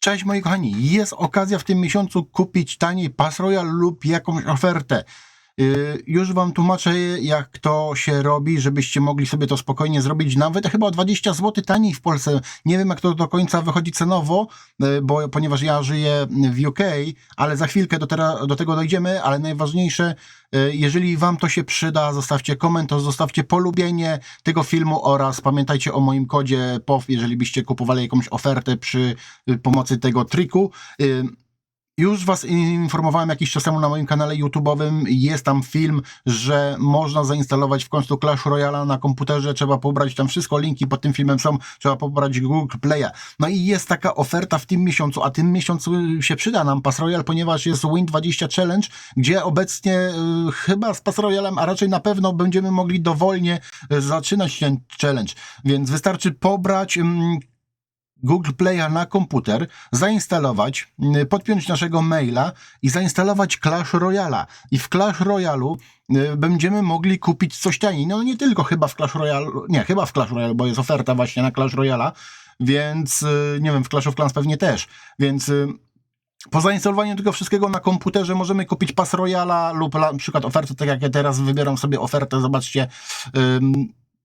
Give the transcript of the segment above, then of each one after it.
Cześć moi kochani, jest okazja w tym miesiącu kupić taniej Pass Royal lub jakąś ofertę. Yy, już wam tłumaczę jak to się robi, żebyście mogli sobie to spokojnie zrobić, nawet chyba o 20 zł taniej w Polsce. Nie wiem jak to do końca wychodzi cenowo, yy, bo ponieważ ja żyję w UK, ale za chwilkę do, tera, do tego dojdziemy, ale najważniejsze, yy, jeżeli wam to się przyda, zostawcie komentarz, zostawcie polubienie tego filmu oraz pamiętajcie o moim kodzie POW, jeżeli byście kupowali jakąś ofertę przy y, pomocy tego triku. Y, Już Was informowałem jakiś czas temu na moim kanale YouTube'owym. Jest tam film, że można zainstalować w końcu Clash Royale na komputerze. Trzeba pobrać tam wszystko, linki pod tym filmem są. Trzeba pobrać Google Play'a. No i jest taka oferta w tym miesiącu, a tym miesiącu się przyda nam Pass Royale, ponieważ jest Win20 Challenge, gdzie obecnie y, chyba z Pass Royalem, a raczej na pewno będziemy mogli dowolnie y, zaczynać ten challenge. Więc wystarczy pobrać. ym, Google Play'a na komputer, zainstalować, y, podpiąć naszego maila i zainstalować Clash Royala. I w Clash Royalu y, będziemy mogli kupić coś taniej. No nie tylko chyba w Clash Royale, nie, chyba w Clash Royale, bo jest oferta właśnie na Clash Royala, więc y, nie wiem, w Clash of Clans pewnie też. Więc po zainstalowaniu tego wszystkiego na komputerze możemy kupić Pass Royala lub na przykład ofertę, tak jak ja teraz wybieram sobie ofertę, zobaczcie,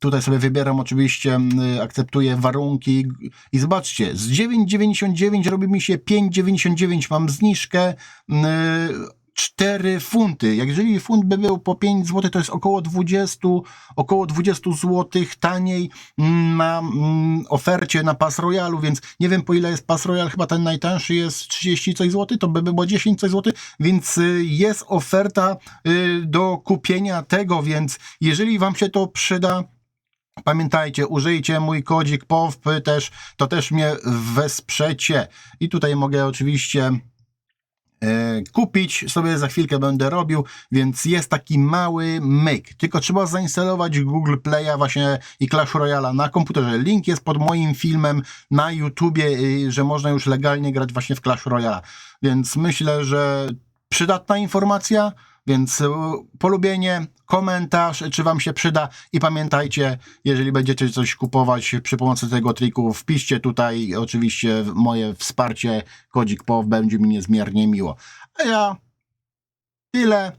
tutaj sobie wybieram oczywiście, akceptuję warunki i zobaczcie, z 9,99 robi mi się 5,99, mam zniżkę y, 4 funty. Jak jeżeli funt by był po 5 zł, to jest około 20, około 20 zł taniej na ofercie na Pass Royalu, więc nie wiem po ile jest Pass Royal, chyba ten najtańszy jest 30 coś zł, to by było 10 coś zł, więc y, jest oferta y, do kupienia tego, więc jeżeli wam się to przyda, Pamiętajcie, użyjcie mój kodzik POWP też, to też mnie wesprzecie. I tutaj mogę oczywiście e, kupić, sobie za chwilkę będę robił, więc jest taki mały myk. Tylko trzeba zainstalować Google Play'a właśnie i Clash Royale na komputerze. Link jest pod moim filmem na YouTubie, y, że można już legalnie grać właśnie w Clash Royale. Więc myślę, że przydatna informacja, więc y, polubienie, komentarz, czy Wam się przyda i pamiętajcie, jeżeli będziecie coś kupować przy pomocy tego triku, wpiszcie tutaj oczywiście moje wsparcie, kodzik POW, będzie mi niezmiernie miło. A ja tyle,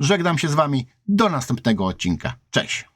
żegnam się z Wami, do następnego odcinka. Cześć!